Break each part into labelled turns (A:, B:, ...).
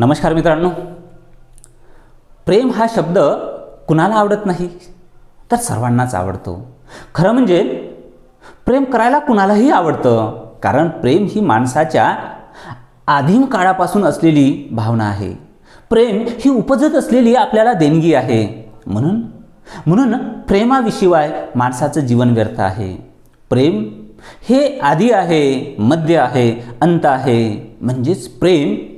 A: नमस्कार मित्रांनो. प्रेम हा शब्द कुणाला आवडत नाही? तर सर्वांनाच आवडतो. खरं म्हणजे प्रेम करायला कुणालाही आवडतं कारण प्रेम ही माणसाच्या आदिम काळापासून असलेली भावना आहे. प्रेम ही उपजत असलेली आपल्याला देणगी आहे. म्हणून म्हणून प्रेमाविशिवाय माणसाचं जीवन व्यर्थ आहे. प्रेम हे आधी आहे मध्य आहे अंत आहे. म्हणजेच प्रेम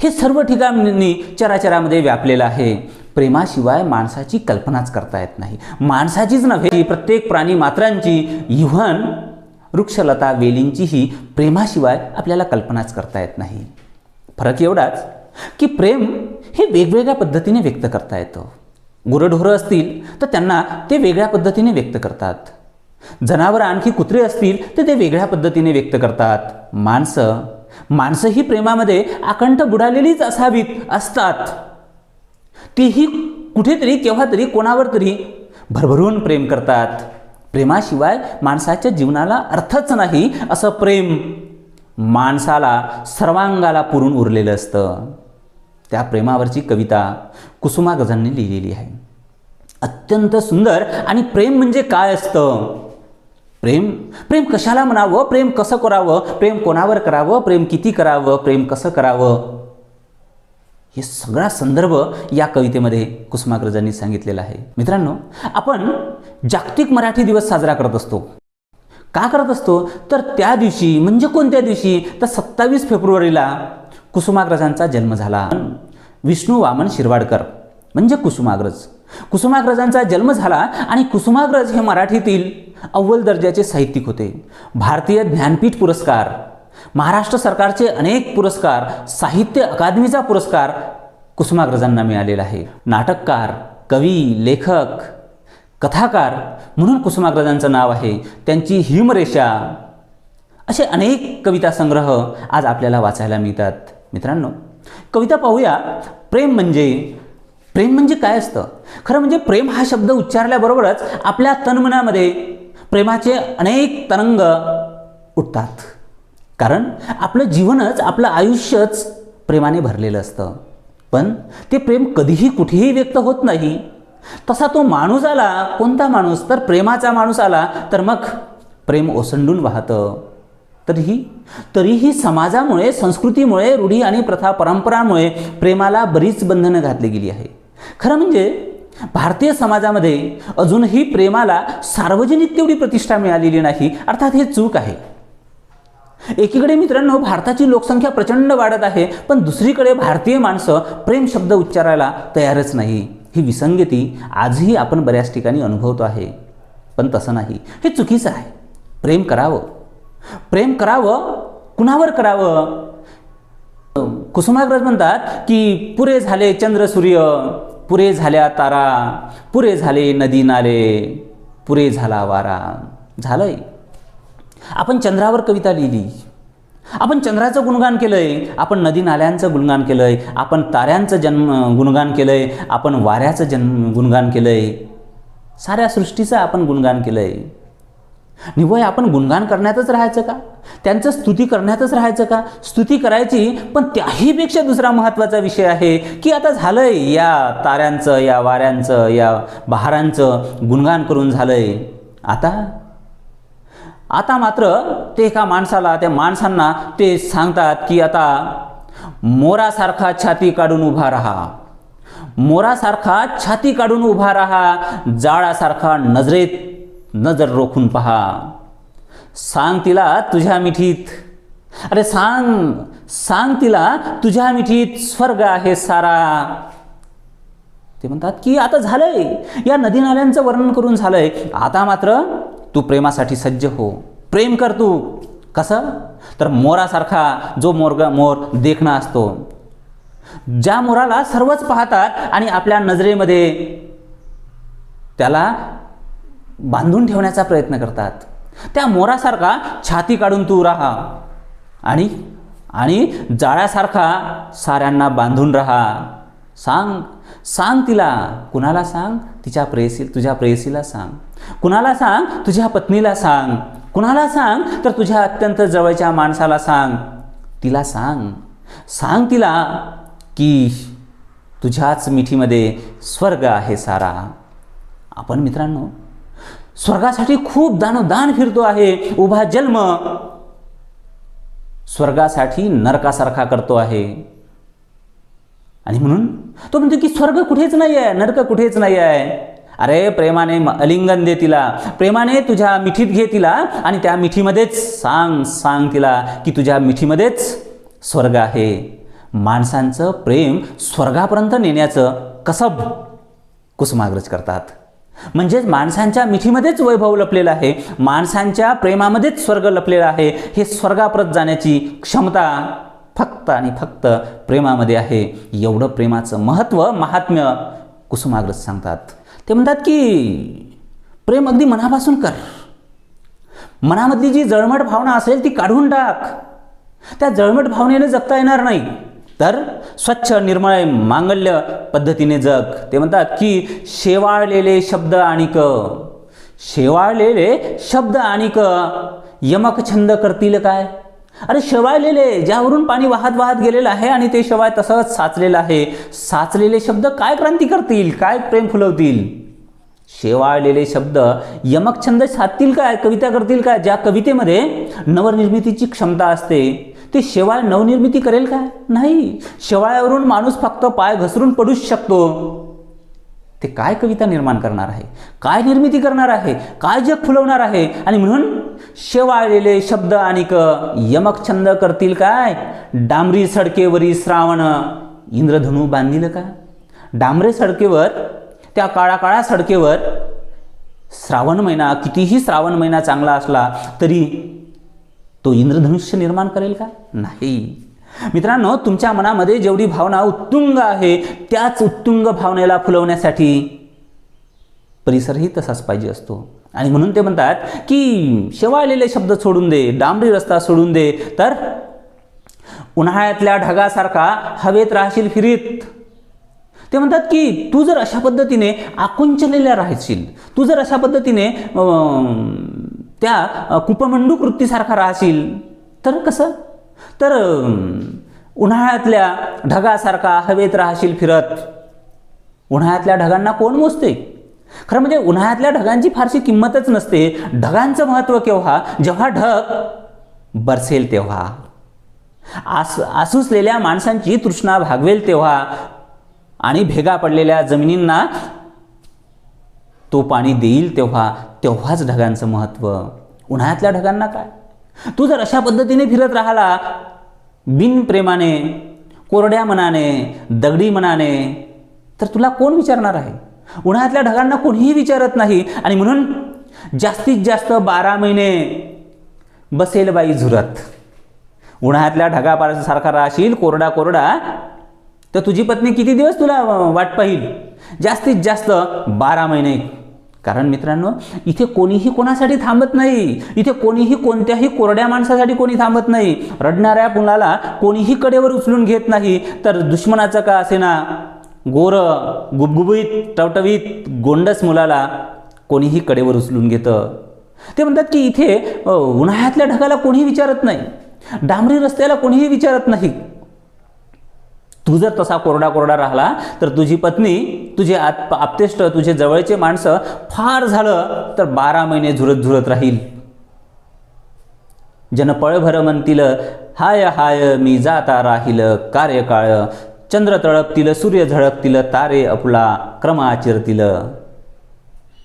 A: हे सर्व ठिकाणी चराचरामध्ये व्यापलेलं आहे. प्रेमाशिवाय माणसाची कल्पनाच करता येत नाही. माणसाचीच नव्हे प्रत्येक प्राणी मात्रांची. इव्हन वृक्षलता वेलींचीही प्रेमाशिवाय आपल्याला कल्पनाच करता येत नाही. फरक एवढाच की प्रेम हे वेगवेगळ्या पद्धतीने व्यक्त करता येतं. गुरंढोरं असतील तर त्यांना ते वेगळ्या पद्धतीने व्यक्त करतात. जनावरं आणखी कुत्रे असतील तर ते वेगळ्या पद्धतीने व्यक्त करतात. माणसं माणसं ही प्रेमामध्ये आकंठ बुडालेलीच असावीत असतात. तीही कुठेतरी केव्हा तरी कोणावर तरी भरभरून प्रेम करतात. प्रेमाशिवाय माणसाच्या जीवनाला अर्थच नाही असं प्रेम माणसाला सर्वांगाला पुरून उरलेलं असतं. त्या प्रेमावरची कविता कुसुमागजांनी लिहिलेली आहे. अत्यंत सुंदर आणि प्रेम म्हणजे काय असतं? प्रेम? प्रेम कशाला म्हणावं? प्रेम कसं करावं? प्रेम कोणावर करावं? प्रेम किती करावं? प्रेम कसं करावं? हे सगळा संदर्भ या कवितेमध्ये कुसुमाग्रजांनी सांगितलेला आहे. मित्रांनो आपण जागतिक मराठी दिवस साजरा करत असतो. का करत असतो? तर त्या दिवशी म्हणजे कोणत्या दिवशी? तर सत्तावीस फेब्रुवारीला कुसुमाग्रजांचा जन्म झाला. विष्णू वामन शिरवाडकर म्हणजे कुसुमाग्रज. कुसुमाग्रजांचा जन्म झाला आणि कुसुमाग्रज हे मराठीतील अव्वल दर्जाचे साहित्यिक होते. भारतीय ज्ञानपीठ पुरस्कार महाराष्ट्र सरकारचे अनेक पुरस्कार साहित्य अकादमीचा पुरस्कार कुसुमाग्रजांना मिळालेला आहे. नाटककार कवी लेखक कथाकार म्हणून कुसुमाग्रजांचं नाव आहे. त्यांची हिमरेषा असे अनेक कविता संग्रह आज आपल्याला वाचायला मिळतात. मित्रांनो कविता पाहूया. प्रेम म्हणजे प्रेम म्हणजे काय असतं? खरं म्हणजे प्रेम हा शब्द उच्चारल्याबरोबरच आपल्या तनमनामध्ये प्रेमाचे अनेक तरंग उठतात. कारण आपलं जीवनच आपलं आयुष्यच प्रेमाने भरलेलं असतं. पण ते प्रेम कधीही कुठेही व्यक्त होत नाही. तसा तो माणूस आला कोणता माणूस? तर प्रेमाचा माणूस आला तर मग प्रेम ओसंडून वाहतं. तरीही तरीही समाजामुळे संस्कृतीमुळे रूढी आणि प्रथा परंपरामुळे प्रेमाला बरीच बंधनं घातली गेली आहे. खरं म्हणजे भारतीय समाजामध्ये अजूनही प्रेमाला सार्वजनिक तेवढी प्रतिष्ठा मिळालेली नाही. अर्थात हे चूक आहे. एकीकडे मित्रांनो भारताची लोकसंख्या प्रचंड वाढत आहे पण दुसरीकडे भारतीय माणसं प्रेम शब्द उच्चारायला तयारच नाही. ही विसंगती आजही आपण बऱ्याच ठिकाणी अनुभवतो आहे. पण तसं नाही. हे चुकीचं आहे. प्रेम करावं. प्रेम करावं कुणावर करावं? कुसुमाग्रज म्हणतात की पुरे झाले चंद्र सूर्य. पुरे झाल्या तारा पुरे झाले नदी नाले पुरे झाला वारा. झालंय. आपण चंद्रावर कविता लिहिली. आपण चंद्राचं गुणगान केलंय आपण नदी नाल्यांचं गुणगान केलंय आपण ताऱ्यांचं जन्म गुणगान केलंय आपण वाऱ्याचं जन्म गुणगान केलंय. साऱ्या सृष्टीचं आपण गुणगान केलंय. निवय आपण गुणगान करण्यातच राहायचं का? त्यांचं स्तुती करण्यातच राहायचं का? स्तुती करायची पण त्याहीपेक्षा दुसरा महत्त्वाचा विषय आहे की आता झालंय या ताऱ्यांचं या वाऱ्यांचं या बहारांचं गुणगान करून झालंय. आता? आता मात्र ते एका माणसाला त्या माणसांना ते सांगतात की आता मोरासारखा छाती काढून उभा राहा. मोरासारखा छाती काढून उभा राहा. जाळासारखा नजरेत नजर रोखून पहा. सांग तिला तुझ्या मिठीत. अरे सांग सांग तिला तुझ्या मिठीत स्वर्ग आहे सारा. ते म्हणतात की आता झालंय. या नदी नाल्यांचं वर्णन करून झालंय. आता मात्र तू प्रेमासाठी सज्ज हो. प्रेम कर तू. कसं? तर मोरासारखा जो मोरगा मोर देखणा असतो. ज्या मोराला सर्वच पाहतात आणि आपल्या नजरेमध्ये त्याला बांधून ठेवण्याचा प्रयत्न करतात. त्या मोरासारखा छाती काढून तू राहा. आणि आणि जाळ्यासारखा साऱ्यांना बांधून राहा. सांग सांग तिला. कुणाला सांग? तिच्या प्रेयसी तुझ्या प्रेयसीला सांग. कुणाला सांग? तुझ्या पत्नीला सांग. कुणाला सांग? तर तुझ्या अत्यंत जवळच्या माणसाला सांग. तिला सांग. सांग तिला की तुझ्याच मिठीमध्ये स्वर्ग आहे सारा. आपण मित्रांनो स्वर्गासाठी खूप दानोदान फिरतो आहे. उभा जन्म स्वर्गासाठी नरकासारखा करतो आहे. आणि म्हणून तो म्हणतो की स्वर्ग कुठेच नाही आहे नरक कुठेच नाही आहे अरे प्रेमाने म- अलिंगन दे तिला. प्रेमाने तुझ्या मिठीत घे तिला आणि त्या मिठीमध्येच सांग सांग तिला की तुझ्या मिठीमध्येच स्वर्ग आहे. माणसांचं प्रेम स्वर्गापर्यंत नेण्याचं कसब कुसुमाग्रज करतात. म्हणजेच माणसांच्या मिठीमध्येच वैभव लपलेलं आहे माणसांच्या प्रेमामध्येच स्वर्ग लपलेला आहे हे स्वर्गाप्रत जाण्याची क्षमता फक्त आणि फक्त प्रेमामध्ये आहे. एवढं प्रेमाचं महत्त्व महात्म्य कुसुमाग्रज सांगतात. ते म्हणतात की प्रेम अगदी मनापासून कर. मनामधली जी जळमट भावना असेल ती काढून टाक. त्या जळमट भावनेने जगता येणार नाही. तर स्वच्छ निर्मळ मांगल्य पद्धतीने जग. ते म्हणतात की शेवाळलेले शब्द आणिक शेवाळलेले शब्द आणिक यमक छंद करतील काय? अरे शेवाळलेले ज्यावरून पाणी वाहत वाहत गेलेलं आहे आणि ते शेवाळ तसंच साचलेलं आहे. साचलेले शब्द काय क्रांती करतील? काय प्रेम फुलवतील? शेवाळलेले शब्द यमक छंद साधतील काय? कविता करतील काय? ज्या कवितेमध्ये नवनिर्मितीची क्षमता असते. ते शेवाळ नवनिर्मिती करेल काय नाही. शेवाळ्यावरून माणूस फक्त पाय घसरून पडूच शकतो. ते काय कविता निर्माण करणार आहे? काय निर्मिती करणार आहे? काय जग फुलवणार आहे? आणि म्हणून शेवाळलेले शब्द आणि क यमक छंद करतील काय? डांबरी सडकेवरी श्रावण. इंद्रधनू बांधील का? डांबरे सडकेवर त्या काळा काळा सडकेवर श्रावण महिना कितीही श्रावण महिना चांगला असला तरी तो इंद्रधनुष्य निर्माण करेल का? नाही. मित्रांनो तुमच्या मनामध्ये जेवढी भावना उत्तुंग आहे त्याच उत्तुंग भावनेला फुलवण्यासाठी परिसरही तसाच पाहिजे असतो. आणि म्हणून ते म्हणतात की शेवाळलेले शब्द सोडून दे डांबरी रस्ता सोडून दे तर उन्हाळ्यातल्या ढगासारखा हवेत राहशील फिरीत. ते म्हणतात की तू जर अशा पद्धतीने आकुंचलेल्या राहशील तू जर अशा पद्धतीने त्या कुपमंडू कुपमंडूक वृत्तीसारखा राहशील. तर कसं? तर उन्हाळ्यातल्या ढगासारखा हवेत राहशील फिरत. उन्हाळ्यातल्या ढगांना कोण मोजते? खरं म्हणजे उन्हाळ्यातल्या ढगांची फारशी किंमतच नसते. ढगांचं महत्त्व केव्हा? जेव्हा ढग बरसेल तेव्हा. आस आसुसलेल्या माणसांची तृष्णा भागवेल तेव्हा. आणि भेगा पडलेल्या जमिनींना तो पाणी देईल तेव्हा. तेव्हाच ढगांचं महत्त्व. उन्हाळ्यातल्या ढगांना काय? तू जर अशा पद्धतीने फिरत राहिला बिनप्रेमाने कोरड्या मनाने दगडी मनाने तर तुला कोण विचारणार आहे? उन्हाळ्यातल्या ढगांना कोणीही विचारत नाही आणि म्हणून जास्तीत जास्त बारा महिने बसेल बाई झुरत. उन्हाळ्यातल्या ढगापारसारखा राहशील कोरडा कोरडा तर तुझी पत्नी किती दिवस तुला वाट पाहिल? जास्तीत जास्त बारा महिने. कारण मित्रांनो इथे कोणीही कोणासाठी थांबत नाही. इथे कोणीही कोणत्याही कोरड्या माणसासाठी कोणी थांबत नाही. रडणाऱ्या मुलाला कोणीही कडेवर उचलून घेत नाही. तर दुश्मनाचं का असेना गोर गुबगुबीत टवटवीत गोंडस मुलाला कोणीही कडेवर उचलून घेतं. ते म्हणतात की इथे उन्हाळ्यातल्या ढगाला कोणीही विचारत नाही. डांबरी रस्त्याला कोणीही विचारत नाही. तू जर तसा कोरडा कोरडा राहिला तर तुझी पत्नी तुझे आत आप्तेष्ट तुझे जवळचे माणसं फार झालं तर बारा महिने झुरत झुरत राहील. जन पळभर म्हणतील हाय हाय मी जाता राहील कार्यकाळ. चंद्र तळपतील सूर्य झळकतील तारे आपला क्रमा चिरतील.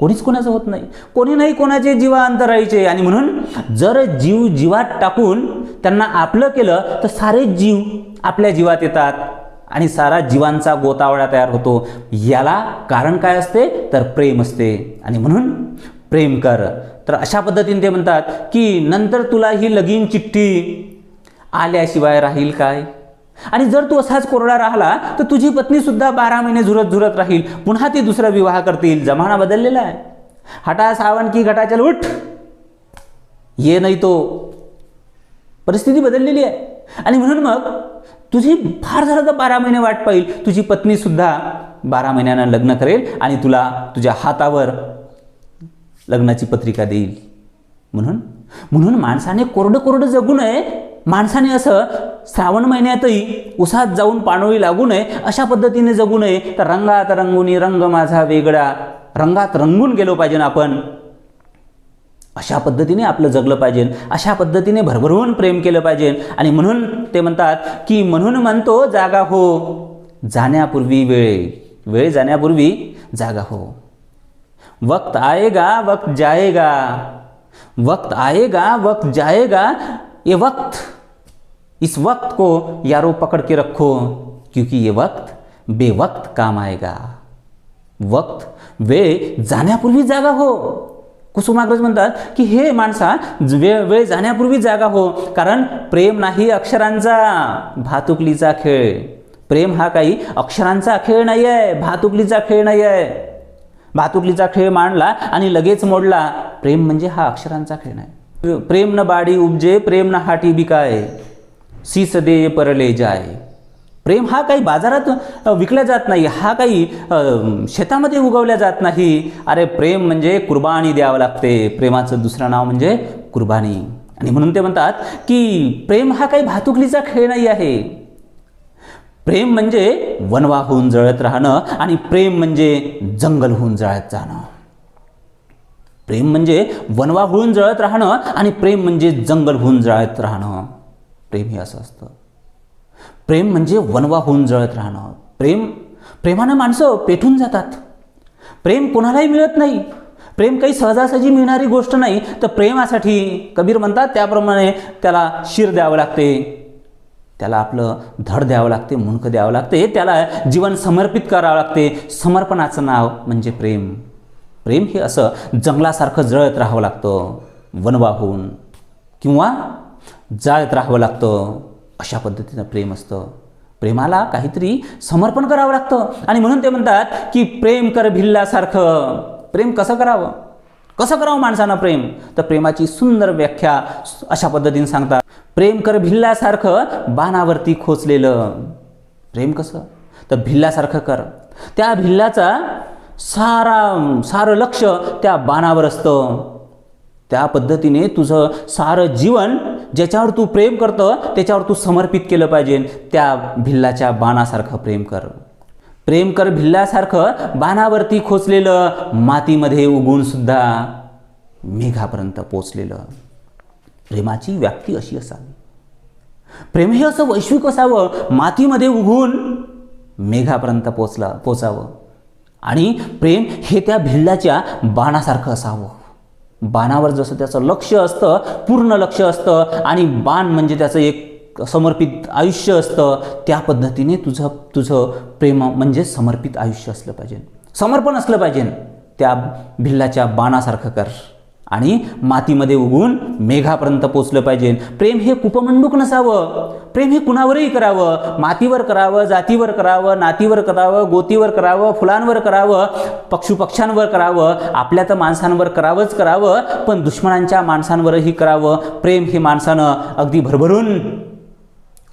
A: कोणीच कोणाचं होत नाही. कोणी नाही कोणाचे जीवा अंतरायचे आणि म्हणून जर जीव जीवात टाकून त्यांना आपलं केलं तर सारे जीव आपल्या जीवात येतात. आणि सारा जीवांचा गोतावळा तयार होतो. याला कारण काय असते? तर प्रेम असते. आणि म्हणून प्रेम कर. तर अशा पद्धतीने ते म्हणतात की नंतर तुला ही लगीन चिठ्ठी आल्याशिवाय राहील काय? आणि जर तू असाच कोरडा राहिला तर तुझी पत्नीसुद्धा बारा महिने झुरत झुरत राहील. पुन्हा ती दुसरा विवाह करतील. जमाना बदललेला आहे. हटा सावण की घटाच्या उठ. ये नाही तो. परिस्थिती बदललेली आहे. आणि म्हणून मग तुझी फार झालं तर बारा महिने वाट पाहिल तुझी पत्नीसुद्धा बारा महिन्यानं लग्न करेल आणि तुला तुझ्या हातावर लग्नाची पत्रिका देईल. म्हणून म्हणून माणसाने कोरडं कोरडं जगू नये. माणसाने असं श्रावण महिन्यातही उसात जाऊन पाणोळी लागू नये. अशा पद्धतीने जगू नये. तर रंगात रंगुनी रंग माझा वेगळा. रंगात रंगून गेलो पाहिजे ना आपण. अशा पद्धतीने आपलं जगलं पाहिजे. अशा पद्धतीने भरभरून प्रेम केलं पाहिजे. आणि म्हणून ते म्हणतात की म्हणून म्हणतो जागा हो जाण्यापूर्वी वेळ. वेळ जाण्यापूर्वी जागा हो. वक्त आएगा वक्त जाएगा. वक्त आएगा वक्त जाएगा. ये वक्त इस वक्त को यारो पकड़ के रखो क्योंकि ये वक्त बेवक्त काम आएगा. वक्त वेळ जाण्यापूर्वी जागा हो. कुसुमाग्रज म्हणतात की हे माणसा वेळ वेळ जाण्यापूर्वी जागा हो कारण प्रेम नाही अक्षरांचा भातुकलीचा खेळ. प्रेम हा काही अक्षरांचा खेळ नाही आहे भातुकलीचा खेळ नाही आहे भातुकलीचा खेळ मांडला आणि लगेच मोडला. प्रेम म्हणजे हा अक्षरांचा खेळ नाही. प्रेम न बाडी उपजे प्रेम न हाटी बिकाय. सीस दे परले जाय. प्रेम हा काही बाजारात विकला जात नाही हा काही शेतामध्ये उगवल्या जात नाही. अरे प्रेम म्हणजे कुर्बानी द्यावं लागते. प्रेमाचं दुसरं नाव म्हणजे कुर्बानी. आणि म्हणून ते म्हणतात की प्रेम हा काही भातुकलीचा खेळ नाही आहे. प्रेम म्हणजे वनवा होऊन जळत राहणं आणि प्रेम म्हणजे जंगल होऊन जळत जाणं. प्रेम म्हणजे वनवा होऊन जळत राहणं आणि प्रेम म्हणजे जंगल होऊन जळत राहणं. प्रेम हे असं असतं. प्रेम म्हणजे वनवा होऊन जळत राहणं. प्रेम प्रेमानं माणसं पेटून जातात. प्रेम कोणालाही मिळत नाही. प्रेम काही सहजासहजी मिळणारी गोष्ट नाही. तर प्रेमासाठी कबीर म्हणतात त्याप्रमाणे त्याला शिर द्यावं लागते. त्याला आपलं धड द्यावं लागते मुणकं द्यावं लागते. त्याला जीवन समर्पित करावं लागते. समर्पणाचं नाव म्हणजे प्रेम. प्रेम हे असं जंगलासारखं जळत राहावं लागतं वनवा होऊन. किंवा जाळत राहावं लागतं. अशा पद्धतीनं प्रेम असतं. प्रेमाला काहीतरी समर्पण करावं लागतं. आणि म्हणून ते म्हणतात की प्रेम कर भिल्लासारखं. प्रेम कसं करावं? कसं करावं माणसानं प्रेम? तर प्रेमाची सुंदर व्याख्या अशा पद्धतीने सांगतात. प्रेम कर भिल्लासारखं बाणावरती खोचलेलं. प्रेम कसं? तर भिल्लासारखं कर. त्या भिल्लाचा सारा सारं लक्ष त्या बाणावर असतं. त्या पद्धतीने तुझं सारं जीवन ज्याच्यावर तू प्रेम करतं त्याच्यावर तू समर्पित केलं पाहिजे. त्या भिल्लाच्या बाणासारखं प्रेम कर. प्रेम कर भिल्लासारखं बाणावरती खोचलेलं मातीमध्ये उगून सुद्धा मेघापर्यंत पोचलेलं. प्रेमाची व्याप्ती अशी असावी. प्रेम हे असं वैश्विक असावं मातीमध्ये उगून मेघापर्यंत पोचला पोचावं. आणि प्रेम हे त्या भिल्लाच्या बाणासारखं असावं. बाणावर जसं त्याचं लक्ष असतं पूर्ण लक्ष असतं आणि बाण म्हणजे त्याचं एक समर्पित आयुष्य असतं त्या पद्धतीने तुझं तुझं प्रेम म्हणजे समर्पित आयुष्य असलं पाहिजे. समर्पण असलं पाहिजे त्या भिल्लाच्या बाणासारखं कर. आणि मातीमध्ये उगून मेघापर्यंत पोचलं पाहिजे. प्रेम हे कुपमंडूक नसावं. प्रेम हे कुणावरही करावं. मातीवर करावं जातीवर करावं नातीवर करावं गोतीवर करावं फुलांवर करावं पक्षुपक्ष्यांवर करावं आपल्या तर माणसांवर करावंच करावं पण दुश्मनांच्या माणसांवरही करावं. प्रेम हे माणसानं अगदी भरभरून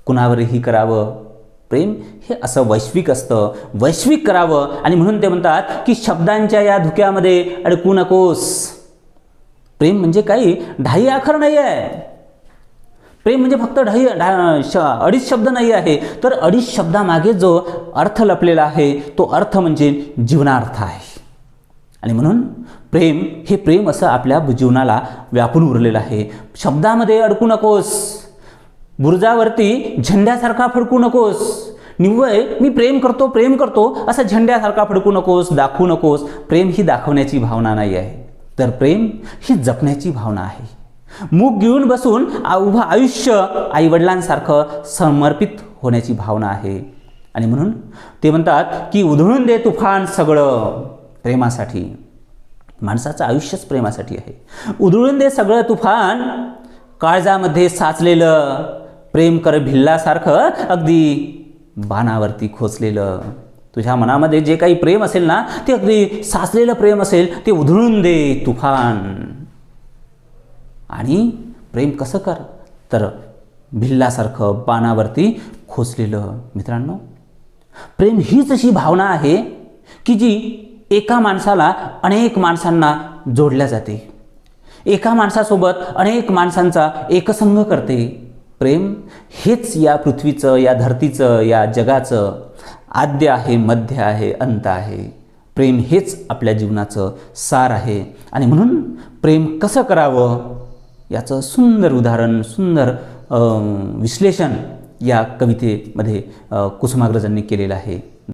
A: कुणावरही करावं. प्रेम हे असं वैश्विक असतं. वैश्विक करावं. आणि म्हणून ते म्हणतात की शब्दांच्या या धुक्यामध्ये अडकू नकोस. प्रेम म्हणजे काही ढाई आखर नाही आहे. प्रेम म्हणजे फक्त ढाई ढा श अडीच शब्द नाही आहे. तर अडीच शब्दामागे जो अर्थ लपलेला आहे तो अर्थ म्हणजे जीवनार्थ आहे. आणि म्हणून प्रेम हे प्रेम असं आपल्या जीवनाला व्यापून उरलेलं आहे. शब्दामध्ये अडकू नकोस. बुरुजावरती झेंड्यासारखा फडकू नकोस. निव्वय मी प्रेम करतो प्रेम करतो असं झेंड्यासारखा फडकू नकोस दाखवू नकोस. प्रेम ही दाखवण्याची भावना नाही आहे. तर प्रेम ही जपण्याची भावना आहे. मूग घेऊन बसून आ- उभं आयुष्य आईवडिलांसारखं समर्पित होण्याची भावना आहे. आणि म्हणून ते म्हणतात की उधळून दे तुफान सगळं प्रेमासाठी. माणसाचं आयुष्यच प्रेमासाठी आहे. उधळून दे सगळं तुफान काळजामध्ये साचलेलं प्रेम कर भिल्लासारखं अगदी बाणावरती खोचलेलं. तुझ्या मनामध्ये जे काही प्रेम असेल ना ते अगदी साचलेलं प्रेम असेल ते उधळून दे तुफान. आणि प्रेम कसं कर? तर भिल्लासारखं पानावरती खोचलेलं मित्रांनो प्रेम हीच अशी भावना आहे की जी एका माणसाला अनेक माणसांना जोडल्या जाते. एका माणसासोबत अनेक माणसांचा एकसंघ करते. प्रेम हेच या पृथ्वीचं या धरतीचं या जगाचं आद्य आहे मध्य आहे अंत आहे. प्रेम हेच आपल्या जीवनाचं सार आहे. आणि म्हणून प्रेम कसं करावं याचं सुंदर उदाहरण सुंदर विश्लेषण या कवितेमध्ये कुसुमाग्रजांनी केलेलं आहे.